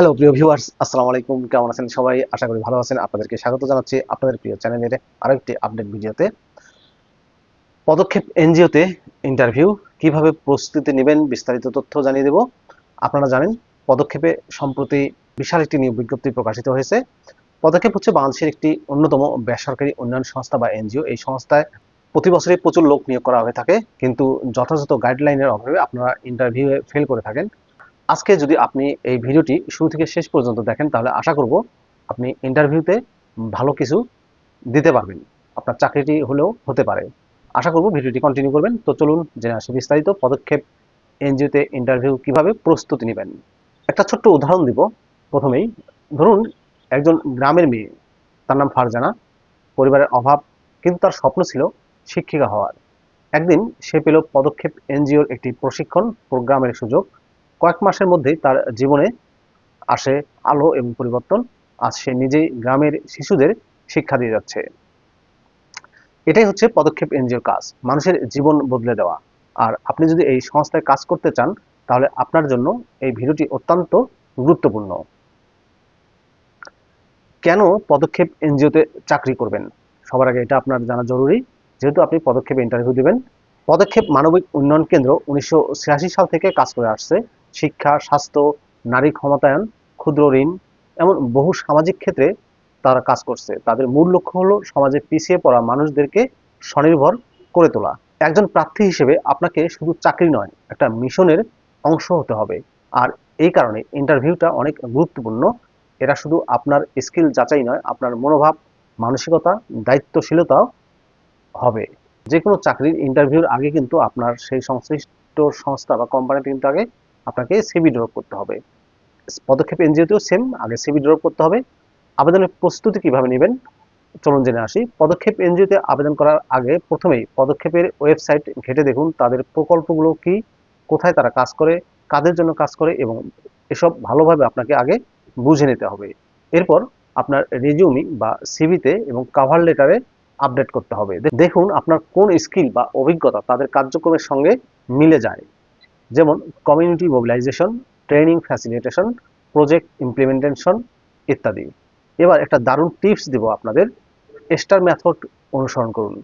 Hello প্রিয় viewers আসসালামু আলাইকুম। কেমন আছেন সবাই? আশা করি ভালো আছেন। আপনাদেরকে স্বাগত জানাচ্ছি আপনাদের প্রিয় চ্যানেলের আরেকটি আপডেট ভিডিওতে। পদক্ষেপ এনজিওতে ইন্টারভিউ কীভাবে প্রস্তুতি নেবেন বিস্তারিত তথ্য জানিয়ে দেব। আপনারা জানেন, পদক্ষেপে সম্প্রতি বিশাল একটি নিয়োগ বিজ্ঞপ্তি প্রকাশিত হয়েছে। পদক্ষেপ হচ্ছে বাংলাদেশের একটি অন্যতম বেসরকারি উন্নয়ন সংস্থা বা এনজিও। এই সংস্থায় প্রতি বছরে প্রচুর লোক নিয়োগ করা হয়ে থাকে। কিন্তু যথাযথ গাইডলাইনের অভাবে আপনারা ইন্টারভিউয়ে ফেল করে থাকেন। আজকে যদি আপনি এই ভিডিওটি শুরু থেকে শেষ পর্যন্ত দেখেন, তাহলে আশা করব আপনি ইন্টারভিউতে ভালো কিছু দিতে পারবেন। আপনার চাকরিটি হলেও হতে পারে। আশা করব ভিডিওটি কন্টিনিউ করবেন। তো চলুন জেনে আসি বিস্তারিত। পদক্ষেপ এনজিওতে ইন্টারভিউ কীভাবে প্রস্তুতি নেবেন? একটা ছোট্ট উদাহরণ দিব। প্রথমেই ধরুন, একজন গ্রামের মেয়ে, তার নাম ফারজানা। পরিবারের অভাব, কিন্তু তার স্বপ্ন ছিল শিক্ষিকা হওয়ার। একদিন সে পেল পদক্ষেপ এনজিওর একটি প্রশিক্ষণ প্রোগ্রামের সুযোগ। কয়েক মাসের মধ্যেই তার জীবনে আসে আলো এবং পরিবর্তন। আজ সে নিজেই গ্রামের শিশুদের শিক্ষা দিয়ে যাচ্ছে। এটাই হচ্ছে পদক্ষেপ এনজিওর কাজ, মানুষের জীবন বদলে দেওয়া। আর আপনি যদি এই সংস্থায় কাজ করতে চান, তাহলে আপনার জন্য এই ভিডিওটি অত্যন্ত গুরুত্বপূর্ণ। কেন পদক্ষেপ এনজিওতে চাকরি করবেন? সবার আগে এটা আপনার জানা জরুরি। যেহেতু আপনি পদক্ষেপে ইন্টারভিউ দিবেন, পদক্ষেপ মানবিক উন্নয়ন কেন্দ্র উনিশশো ছিয়াশি সাল থেকে কাজ করে আসছে। শিক্ষা, স্বাস্থ্য, নারী ক্ষমতায়ন, ক্ষুদ্র ঋণ, এমন বহু সামাজিক ক্ষেত্রে তারা কাজ করছে। তাদের মূল লক্ষ্য হলো সমাজে পিছিয়ে পড়া মানুষদেরকে স্বনির্ভর করে তোলা। একজন প্রার্থী হিসেবে আপনাকে শুধু চাকরি নয়, একটা মিশনের অংশ হতে হবে। আর এই কারণে ইন্টারভিউটা অনেক গুরুত্বপূর্ণ। এটা শুধু আপনার স্কিল যাচাই নয়, আপনার মনোভাব, মানসিকতা, দায়িত্বশীলতাও হবে। যে কোনো চাকরির ইন্টারভিউর আগে কিন্তু আপনার সেই সংশ্লিষ্ট সংস্থা বা কোম্পানিতে কিন্তু আগে আপনাকে সিবি ড্রপ করতে হবে। পদক্ষেপ এনজিওতেও সেম আগে সিবি ড্রপ করতে হবে। আবেদনের প্রস্তুতি কীভাবে নেবেন? চলুন জেনে আসি। পদক্ষেপ এনজিওতে আবেদন করার আগে প্রথমেই পদক্ষেপের ওয়েবসাইট ঘেটে দেখুন, তাদের প্রকল্পগুলো কি, কোথায় তারা কাজ করে, কাদের জন্য কাজ করে এবং এসব ভালোভাবে আপনাকে আগে বুঝে নিতে হবে। এরপর আপনার রেজিউমি বা সিভিতে এবং কাভার লেটারে আপডেট করতে হবে। দেখুন আপনার কোন স্কিল বা অভিজ্ঞতা তাদের কার্যক্রমের সঙ্গে মিলে যায়। যেমন community mobilisation training facilitation project implementation ইত্যাদি। এবার একটা দারুণ টিপস দিব আপনাদের। স্টার মেথড অনুসরণ করুন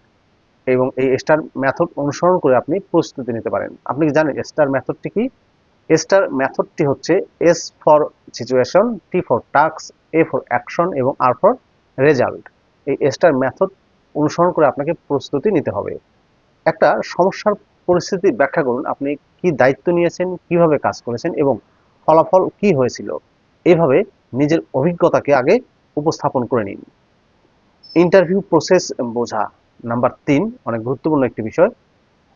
এবং এই স্টার মেথড অনুসরণ করে আপনি প্রস্তুতি নিতে পারেন। আপনি কি জানেন স্টার মেথডটি কি? স্টার মেথডটি হচ্ছে S for situation T for task A for action এবং আর ফর রেজাল্ট এই স্টার মেথড অনুসরণ করে আপনাকে প্রস্তুতি নিতে হবে। একটা সমস্যার পরিস্থিতি ব্যাখ্যা করুন। আপনি কি দায়িত্ব নিয়েছেন, কীভাবে কাজ করেছেন এবং ফলাফল কি হয়েছিল, এভাবে নিজের অভিজ্ঞতাকে আগে উপস্থাপন করে নিন। ইন্টারভিউ প্রসেস বোঝা নাম্বার তিন, অনেক গুরুত্বপূর্ণ একটি বিষয়।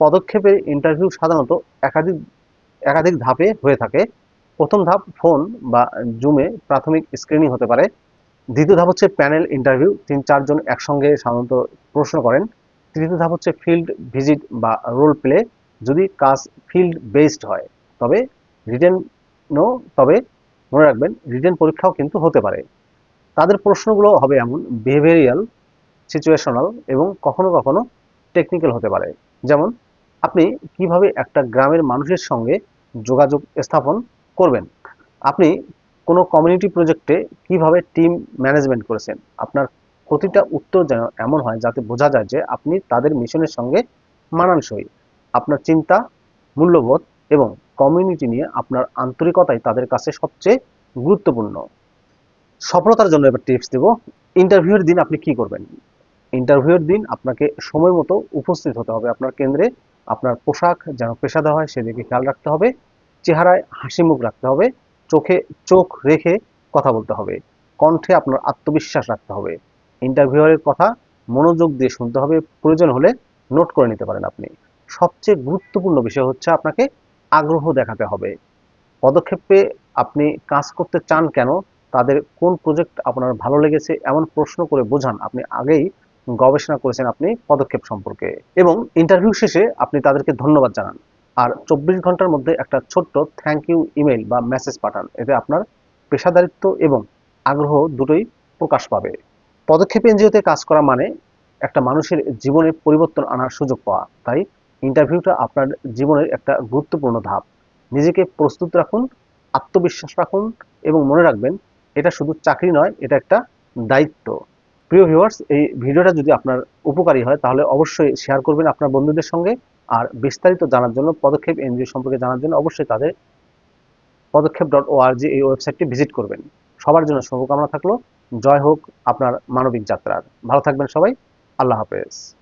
পদক্ষেপের ইন্টারভিউ সাধারণত একাধিক একাধিক ধাপে হয়ে থাকে। প্রথম ধাপ ফোন বা জুমে প্রাথমিক স্ক্রিনিং হতে পারে। দ্বিতীয় ধাপ হচ্ছে প্যানেল ইন্টারভিউ, তিন চারজন একসঙ্গে সাধারণত প্রশ্ন করেন। তৃতীয় ধাপ হচ্ছে ফিল্ড ভিজিট বা রোল প্লে। যদি কাজ ফিল্ড বেসড হয়, তবে রিটেনও তবে মনে রাখবেন রিটেন পরীক্ষাও কিন্তু হতে পারে। তাদের প্রশ্নগুলো হবে এমন বিহেভিয়ারিয়াল সিচুয়েশনাল এবং কখনো কখনো টেকনিক্যাল হতে পারে। যেমন, আপনি কীভাবে একটা গ্রামের মানুষের সঙ্গে যোগাযোগ স্থাপন করবেন? আপনি কোনো কমিউনিটি প্রজেক্টে কীভাবে টিম ম্যানেজমেন্ট করেছেন? আপনার প্রতিটা উত্তর যেন এমন হয় যাতে বোঝা যায় যে আপনি তাদের মিশনের সঙ্গে মানানসই। আপনার চিন্তা, মূল্যবোধ এবং কমিউনিটি নিয়ে আপনার আন্তরিকতাই তাদের কাছে সবচেয়ে গুরুত্বপূর্ণ। সফলতার জন্য এবার টিপস দেব। ইন্টারভিউয়ের দিন আপনি কি করবেন? ইন্টারভিউয়ের দিন আপনাকে সময় মতো উপস্থিত হতে হবে আপনার কেন্দ্রে। আপনার পোশাক যেন পেশাদার হয় সেদিকে খেয়াল রাখতে হবে। চেহারায় হাসি মুখ রাখতে হবে। চোখে চোখ রেখে কথা বলতে হবে। কণ্ঠে আপনার আত্মবিশ্বাস রাখতে হবে। ইন্টারভিউয়ারের কথা মনোযোগ দিয়ে শুনতে হবে। প্রয়োজন হলে নোট করে নিতে পারেন আপনি। সবচেয়ে গুরুত্বপূর্ণ বিষয় হচ্ছে আপনাকে আগ্রহ দেখাতে হবে। পদক্ষেপে আপনি কাজ করতে চান কেন? তাদের কোন প্রজেক্ট আপনার ভালো লেগেছে? এমন প্রশ্ন করে বোঝান। আপনি আগেই গবেষণা করেছেন আপনি পদক্ষেপ সম্পর্কে। এবং ইন্টারভিউ শেষে আপনি তাদেরকে ধন্যবাদ জানান। আর চব্বিশ ঘণ্টার মধ্যে একটা ছোট্ট থ্যাংক ইউ ইমেল বা মেসেজ পাঠান। এতে আপনার পেশাদারিত্ব এবং আগ্রহ দুটোই প্রকাশ পাবে। পদক্ষেপ এনজিওতে কাজ করা মানে একটা মানুষের জীবনে পরিবর্তন আনার সুযোগ পাওয়া। তাই ইন্টারভিউটা আপনার জীবনের একটা গুরুত্বপূর্ণ ধাপ। নিজেকে প্রস্তুত রাখুন, আত্মবিশ্বাস রাখুন এবং মনে রাখবেন, এটা শুধু চাকরি নয়, এটা একটা দায়িত্ব। প্রিয় ভিউয়ার্স এই ভিডিওটা যদি আপনার উপকারী হয়, তাহলে অবশ্যই শেয়ার করবেন আপনার বন্ধুদের সঙ্গে আর বিস্তারিত জানার জন্য, পদক্ষেপ এনজিও সম্পর্কে জানার জন্য অবশ্যই তাদের পদক্ষেপ ডট ওআরজি এই ওয়েবসাইটটি ভিজিট করবেন। সবার জন্য শুভকামনা থাকল। জয় হোক আপনার মানবিক যাত্রার। ভালো থাকবেন সবাই। আল্লাহ হাফেজ।